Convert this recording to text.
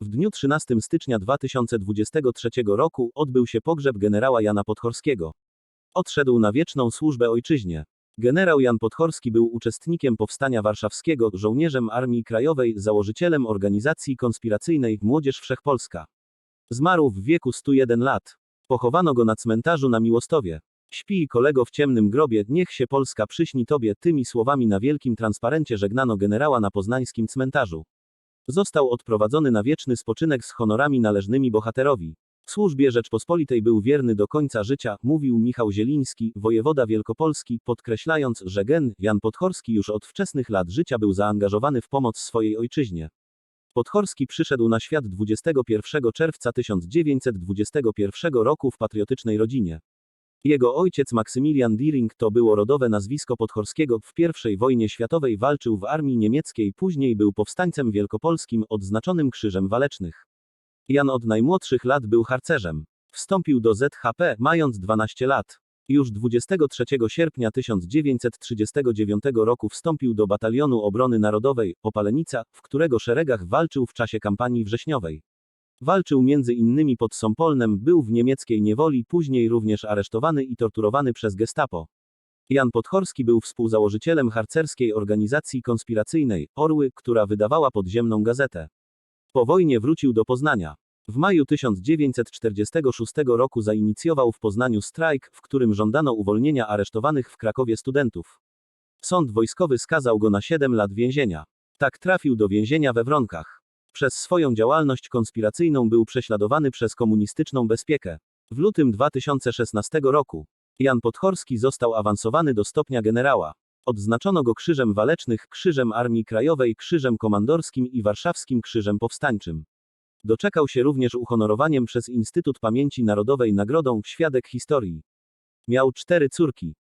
W dniu 13 stycznia 2023 roku odbył się pogrzeb generała Jana Podchorskiego. Odszedł na wieczną służbę ojczyźnie. Generał Jan Podchorski był uczestnikiem Powstania Warszawskiego, żołnierzem Armii Krajowej, założycielem organizacji konspiracyjnej Młodzież Wszechpolska. Zmarł w wieku 101 lat. Pochowano go na cmentarzu na Miłostowie. Śpi kolego w ciemnym grobie, niech się Polska przyśni tobie, tymi słowami na wielkim transparencie żegnano generała na poznańskim cmentarzu. Został odprowadzony na wieczny spoczynek z honorami należnymi bohaterowi. W służbie Rzeczpospolitej był wierny do końca życia, mówił Michał Zieliński, wojewoda wielkopolski, podkreślając, że gen Jan Podchorski już od wczesnych lat życia był zaangażowany w pomoc swojej ojczyźnie. Podchorski przyszedł na świat 21 czerwca 1921 roku w patriotycznej rodzinie. Jego ojciec Maksymilian Diering to było rodowe nazwisko Podchorskiego, w I wojnie światowej walczył w armii niemieckiej, później był powstańcem wielkopolskim odznaczonym Krzyżem Walecznych. Jan od najmłodszych lat był harcerzem. Wstąpił do ZHP, mając 12 lat. Już 23 sierpnia 1939 roku wstąpił do Batalionu Obrony Narodowej, Opalenica, w którego szeregach walczył w czasie kampanii wrześniowej. Walczył między innymi pod Sompolnem, był w niemieckiej niewoli, później również aresztowany i torturowany przez gestapo. Jan Podchorski był współzałożycielem harcerskiej organizacji konspiracyjnej, Orły, która wydawała podziemną gazetę. Po wojnie wrócił do Poznania. W maju 1946 roku zainicjował w Poznaniu strajk, w którym żądano uwolnienia aresztowanych w Krakowie studentów. Sąd wojskowy skazał go na 7 lat więzienia. Tak trafił do więzienia we Wronkach. Przez swoją działalność konspiracyjną był prześladowany przez komunistyczną bezpiekę. W lutym 2016 roku Jan Podchorski został awansowany do stopnia generała. Odznaczono go Krzyżem Walecznych, Krzyżem Armii Krajowej, Krzyżem Komandorskim i Warszawskim Krzyżem Powstańczym. Doczekał się również uhonorowaniem przez Instytut Pamięci Narodowej nagrodą Świadek Historii. Miał cztery córki.